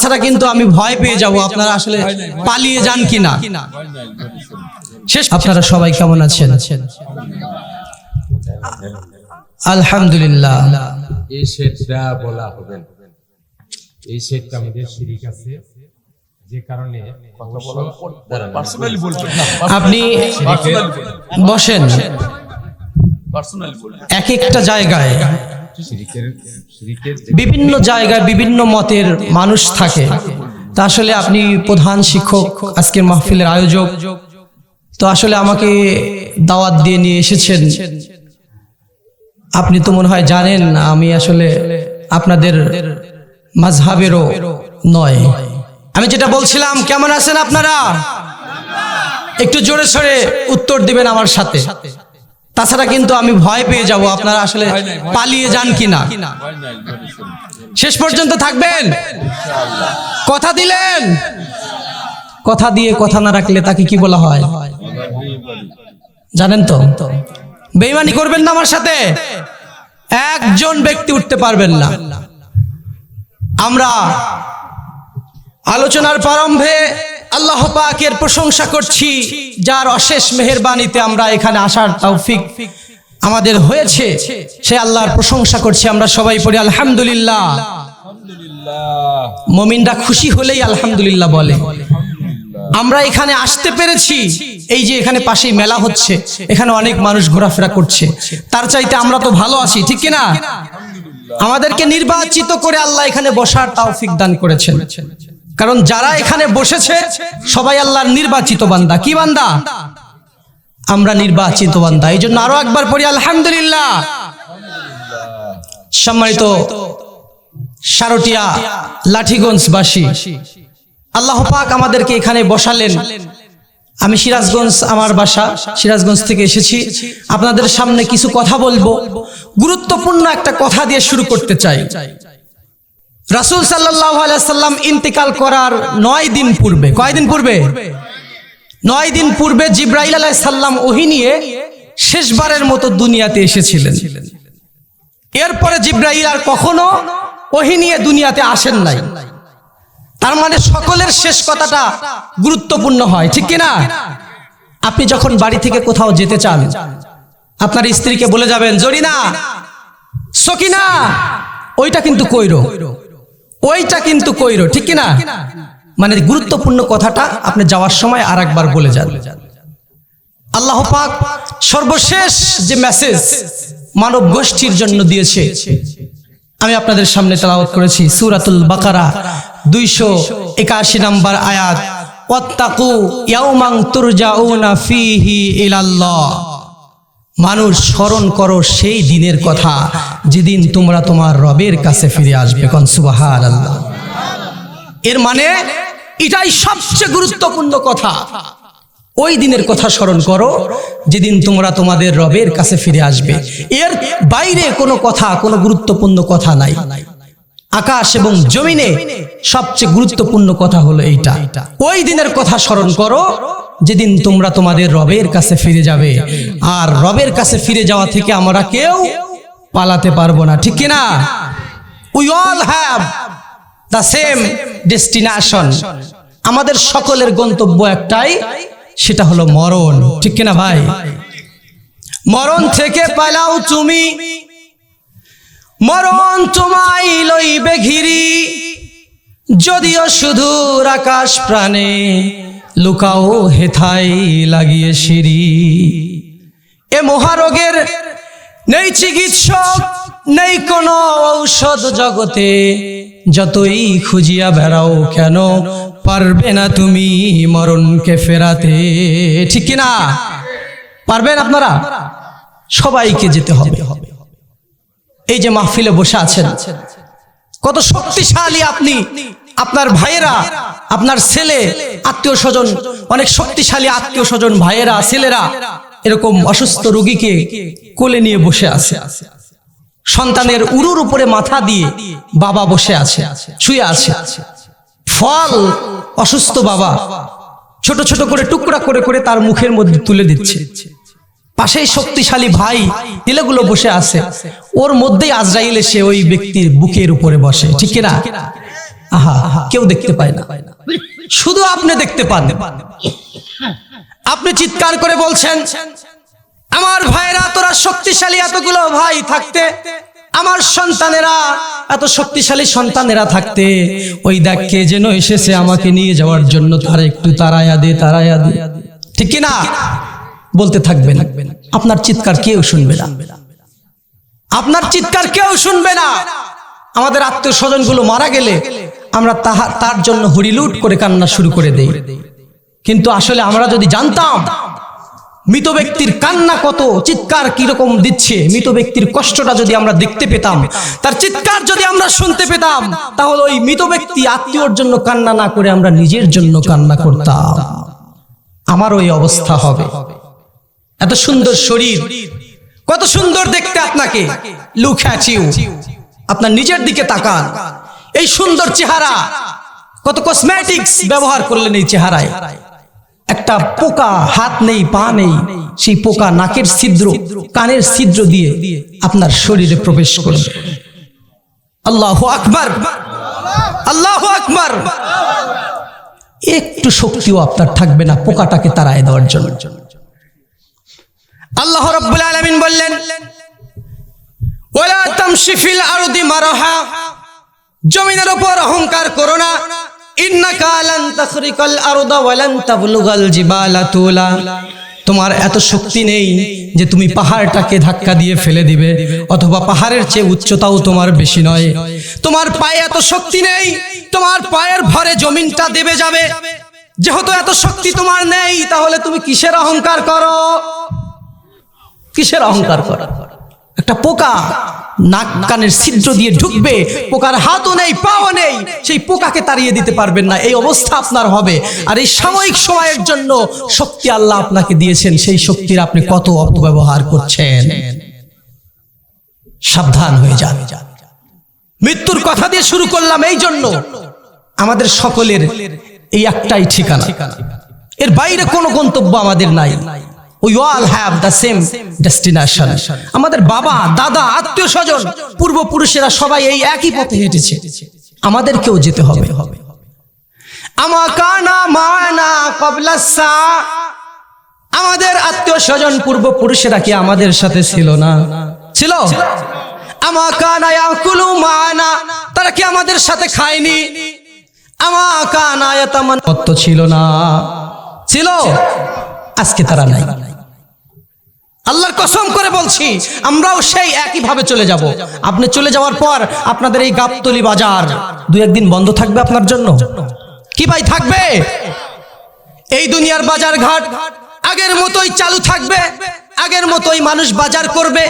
তাছাড়া কিন্তু আমি ভয় পেয়ে যাব আপনারা আসলে পালিয়ে যান কিনা। শেষ আপনারা সবাই কেমন আছেন? আলহামদুলিল্লাহ। এই সেটটা বলা হবে। না। এই সেটটা আমাদের শিরিক আছে। যে কারণে পার্সোনালি বলবেন না আপনি বসেন। পার্সোনালি বলবেন এক একটা জায়গায় বিভিন্ন জায়গায় বিভিন্ন মতের মানুষ থাকে। তা আসলে আপনি প্রধান শিক্ষক আজকের মাহফিলের আয়োজক। তো আসলে আমাকে দাওয়াত দিয়ে নিয়ে এসেছেন। আপনি তো মনে হয় জানেন, আমি আসলে আপনাদের মাঝহাবেরও নয়। আমি যেটা বলছিলাম, কেমন আছেন আপনারা? একটু জোরে সরে উত্তর দিবেন আমার সাথে। তাছাড়া কিন্তু আমি ভয় পেয়ে যাব আপনারা আসলে পালিয়ে যান কিনা? শেষ পর্যন্ত থাকবেন। কথা দিলেন। কথা দিয়ে কথা না রাখলে তাকে কি বলা হয়? জানেন তো? বেইমানি করবেন না আমার সাথে। একজন ব্যক্তি উঠতে পারবেন না। আমরা আলোচনার প্রারম্ভে আল্লাহ পাকের প্রশংসা করছি যার অশেষ মেহেরবানিতে আমরা এখানে আসার তৌফিক আমাদের হয়েছে সে আল্লাহর প্রশংসা করছি আমরা সবাই পড়ি আলহামদুলিল্লাহ। মমিনরা খুশি হলেই আলহামদুলিল্লাহ বলে। আমরা এখানে আসতে পেরেছি এই যে এখানে পাশেই মেলা হচ্ছে এখানে অনেক মানুষ ঘোরাফেরা করছে। তার চাইতে আমরা তো ভালো আছি ঠিক কিনা আমাদেরকে নির্বাচিত করে আল্লাহ এখানে বসার তৌফিক দান করেছেন। কারণ যারা এখানে বসেছে, সবাই আল্লাহর নির্বাচিত বান্দা। কি বান্দা? আমরা নির্বাচিত বান্দা। এই জন্য আরও একবার পড়ি, আলহামদুলিল্লাহ। সম্মানিত সারটিয়া লাঠিগঞ্জবাসী, আল্লাহ পাক আমাদেরকে এখানে বসালেন। আমি সিরাজগঞ্জ, আমার বাসা, সিরাজগঞ্জ থেকে এসেছি। আপনাদের সামনে কিছু কথা বলব। গুরুত্বপূর্ণ একটা কথা দিয়ে শুরু করতে চাই। রাসূল সাল্লাম ইন্তেকাল করার নয় দিন পূর্বে কয়দিন পূর্বে? নয় দিন পূর্বে জিব্রাইল আলাইহিস সাল্লাম ওহী নিয়ে শেষবারের মতো দুনিয়াতে এসেছিলেন। এরপরে জিব্রাইল আর কখনো ওহী নিয়ে দুনিয়াতে আসেন নাই। তার মানে সকলের শেষ কথাটা গুরুত্বপূর্ণ হয়, ঠিক কিনা? আপনি যখন বাড়ি থেকে কোথাও যেতে চান, আপনার স্ত্রীকে বলে যাবেন, জরিনা, সকিনা, ওইটা কিন্তু কইরো। ওইটা কিন্তু কইরো, ঠিক কিনা? মানে গুরুত্বপূর্ণ কথাটা আপনি যাওয়ার সময় আর একবার বলে যান। আল্লাহ পাক সর্বশেষ যে মেসেজ মানব গোষ্ঠীর জন্য দিয়েছে, আমি আপনাদের সামনে তেলাওয়াত করেছি, সূরাতুল বাকারা, দুইশো একাশি নম্বর আয়াত। ওয়াত্তাকু ইয়াউমাং তুরজাউনা ফিহি ইলাল্লাহ। মানুষ স্মরণ করো সেই দিনের কথা, যেদিন তোমরা তোমার রবের কাছে ফিরে আসবে। কোন আল্লাহ এর মানে এটাই সবচেয়ে গুরুত্বপূর্ণ কথা। ওই দিনের কথা স্মরণ করো, যেদিন তোমরা তোমাদের রবের কাছে ফিরে আসবে। এর বাইরে কোনো কথা, কোনো গুরুত্বপূর্ণ কথা নাই। আকাশ এবং জমিনে সবচেয়ে গুরুত্বপূর্ণ কথা হলো এইটা। ওই দিনের কথা স্মরণ করো, যেদিন তোমরা তোমাদের রবের কাছে ফিরে যাবে। আর রবের কাছে ফিরে যাওয়া থেকে আমরা কেউ পালাতে পারব না, ঠিক কিনা? We all have the same destination আমাদের সকলের গন্তব্য একটাই, সেটা হলো মরণ, ঠিক কিনা ভাই? মরণ থেকে পালাও তুমি। মরণ তোমায় লইবে ঘিরি। যদিও শুধুর আকাশ প্রাণে লুকাও হেথাই লাগিয়ে সিঁড়ি। এ মহারোগের নেই চিকিৎসক, নেই কোনো ঔষধ জগতে। যতই খুঁজিয়া বেড়াও কেন, পারবে না তুমি মরণকে ফেরাতে। ঠিক কিনা? পারবেন আপনারা? সবাইকে যেতে হবে। এই যে মাহফিলে বসে আছেন। কত শক্তিশালী আপনি, আপনার ভাইয়েরা, আপনার ছেলে, আত্মীয় স্বজন, অনেক শক্তিশালী আত্মীয় স্বজন, ভাইয়েরা, ছেলেরা, এরকম অসুস্থ রোগীকে কোলে নিয়ে বসে আছে। সন্তানের উরুর উপরে মাথা দিয়ে বাবা বসে আছে, শুয়ে আছে। ফল, অসুস্থ বাবা, ছোট ছোট করে টুকরা করে করে তার মুখের মধ্যে তুলে দিচ্ছে। পাশেই শক্তিশালী ভাই ছেলেগুলো বসে আছে। ওর মধ্যেই আজরাইল এসে ওই ব্যক্তির বুকের উপরে বসে, ঠিক না আহা, কেউ দেখতে পায় না। শুধু আপনি দেখতে পান। আপনি চিৎকার করে বলছেন, আমার ভাইরা, তোরা শক্তিশালী এতগুলো ভাই থাকতে, আমার সন্তানেরা, এত শক্তিশালী সন্তানেরা থাকতে, ওই দেখ কে যেন এসেছে আমাকে নিয়ে যাওয়ার জন্য, তারা একটু তারায়া দে তারায়া দে। ঠিক কি না বলতে থাকবেন আপনার চিৎকার কেউ শুনবে না। আপনার চিৎকার কেউ শুনবে না। আমাদের আত্মীয় স্বজনগুলো মারা গেলে আমরা তাহা তার জন্য হরিলুট করে কান্না শুরু করে দেই। কিন্তু আসলে আমরা যদি জানতাম মৃত ব্যক্তির কান্না কত, চিৎকার কীরকম দিচ্ছে, মৃত ব্যক্তির কষ্টটা যদি আমরা দেখতে পেতাম, তার চিৎকার যদি আমরা শুনতে পেতাম, তাহলে ওই মৃত ব্যক্তি আত্মীয়র জন্য কান্না না করে আমরা নিজের জন্য কান্না করতাম। আমার ওই অবস্থা হবে। এত সুন্দর শরীর। কত সুন্দর দেখতে আপনাকে। you আপনার নিজের দিকে তাকান। এই সুন্দর চেহারা। কত কসমেটিক্স ব্যবহার করলেন এই চেহারায়। একটা পোকা হাত নেই, পা নেই, সেই পোকা নাকের ছিদ্র, কানের ছিদ্র দিয়ে আপনার শরীরে প্রবেশ করবে। আল্লাহ আকবার। আল্লাহ আকবার। একটু শক্তিও আপনার থাকবে না পোকাটাকে তাড়ায় দেওয়ার জন্য। আল্লাহ রব্বুল আলামিন বললেন আরদি জমিনের উপর অহংকার করো না। তোমার এত শক্তি নেই যে তুমি পাহাড়টাকে ধাক্কা দিয়ে ফেলে দিবে, অথবা পাহাড়ের চেয়ে উচ্চতাও তোমার বেশি নয়। তোমার পায়ে এত শক্তি নেই, তোমার পায়ের ভরে জমিনটা দেবে যাবে। যেহেতু এত শক্তি তোমার নেই, তাহলে তুমি কিসের অহংকার করো? কিসের অহংকার করা? একটা পোকা নাক কানের ছিদ্র দিয়ে ঢুকবে, পোকার হাতও নেই, পাও নেই, সেই পোকাকে তাড়িয়ে দিতে পারবেন না। এই অবস্থা আপনার হবে। আর এই সাময়িক সময়ের জন্য শক্তি আল্লাহ আপনাকে দিয়েছেন, সেই শক্তির আপনি কত অপব্যবহার করছেন। সাবধান হয়ে যান। মৃত্যুর কথা দিয়ে শুরু করলাম এই জন্য। আমাদের সকলের এই একটাই ঠিকানা। এর বাইরে কোনো গন্তব্য আমাদের নাই। We all have the same destination আমাদের বাবা, দাদা, আত্মীয় স্বজন, পূর্বপুরুষেরা সবাই এই একই পথে হেঁটেছে। আমাদেরকেও যেতে হবে। আমা আমাদের আত্মীয় স্বজন, পূর্বপুরুষেরা কি আমাদের সাথে ছিল না? ছিল? তারা কি আমাদের সাথে খায়নি? আমা কানা ইয়াতামান ছিল না। ছিল? আজকে তারা নাই। আল্লাহর কসম করে বলছি, আমরাও সেই একইভাবে চলে যাব। আপনি চলে যাওয়ার পর আপনাদের এই গাবতলি বাজার দু একদিন বন্ধ থাকবে আপনার জন্য। কি ভাই, থাকবে? এই দুনিয়ার বাজার ঘাট আগের মতোই চালু থাকবে, আগের মতোই মানুষ বাজার করবে।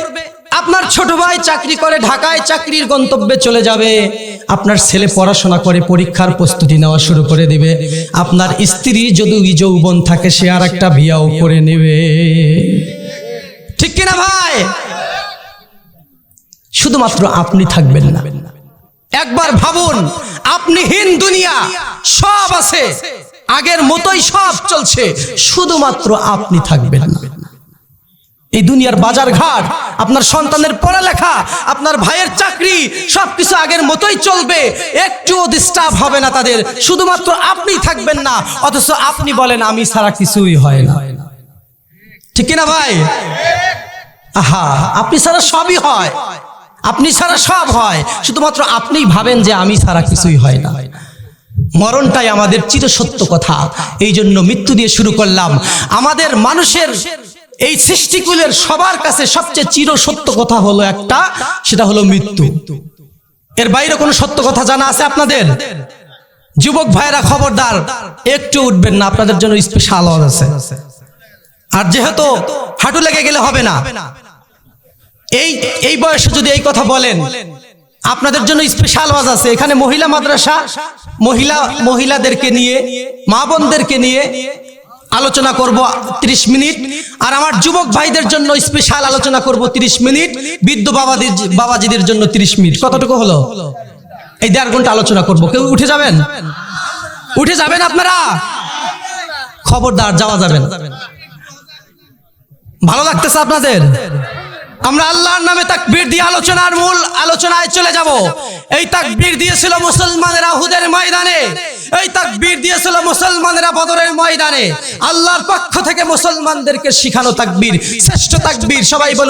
আপনার ছোট ভাই চাকরি করে ঢাকায়, চাকরির গন্তব্যে চলে যাবে। আপনার ছেলে পড়াশোনা করে পরীক্ষার প্রস্তুতি নেওয়া শুরু করে দিবে। আপনার স্ত্রী যদি যৌবন থাকে, সে আর একটা বিয়াও করে নেবে। ঠিক কিনা ভাই? শুধুমাত্র আপনি থাকবেন না। একবার ভাবুন, আপনি হীন দুনিয়া, সব আছে। আগের মতোই সব চলছে। শুধুমাত্র আপনি থাকবেন না। এই দুনিয়ার বাজার ঘাট, আপনার সন্তানের পড়ালেখা, আপনার ভাইয়ের চাকরি, সবকিছু আগের মতোই চলবে। একটুও ডিস্টার্ব হবে না তাদের। শুধুমাত্র আপনি থাকবেন না, অথচ আপনি বলেন, আমি ছাড়া কিছুই হয় না। ঠিক কিনা ভাই? আহা, আপনি ছাড়া সবই হয়। আপনি ছাড়া সব হয়। শুধুমাত্র আপনিই ভাবেন যে, আমি ছাড়া কিছুই হয় না। মরণটাই আমাদের চিরসত্য কথা। এই জন্য মৃত্যু দিয়ে শুরু করলাম। আমাদের মানুষের এই সৃষ্টিকুলের সবার কাছে সবচেয়ে চিরসত্য কথা হলো একটা, সেটা হলো মৃত্যু। এর বাইরে কোনো সত্য কথা জানা আছে আপনাদের? যুবক ভাইরা, খবরদার, একটু উঠবেন না, আপনাদের জন্য স্পেশাল আছে। আর যেহেতু হাঁটু লেগে গেলে হবে না, এই এই বয়সে যদি এই কথা বলেন, আপনাদের জন্য স্পেশাল ওয়াজ আছে। এখানে মহিলা মাদ্রাসা, মহিলা, মহিলাদেরকে নিয়ে, মা বোনদেরকে নিয়ে আলোচনা করব 30 মিনিট। আর আমার যুবক ভাইদের জন্য স্পেশাল আলোচনা করব 30 মিনিট। বৃদ্ধ বাবাদের বাবাজিদের জন্য 30 মিনিট। কতটুকু হলো? এই দেড় ঘণ্টা আলোচনা করব। কেউ উঠে যাবেন? উঠে যাবেন আপনারা? খবরদার, যাওয়া যাবেন। ভালো লাগতেছে আপনাদের? আমরা আল্লাহর নামে তাকবীর দিয়ে আলোচনার মূল আলোচনায় চলে যাব। এই তাকবীর দিয়েছিল মুসলমানেরা হুদের ময়দানে। এই তাকবীর দিয়েছিল মুসলমানেরা বদরের ময়দানে। আল্লাহর পক্ষ থেকে মুসলমানদেরকে শিখানো তাকবীর, শ্রেষ্ঠ তাকবীর, সবাই বলুন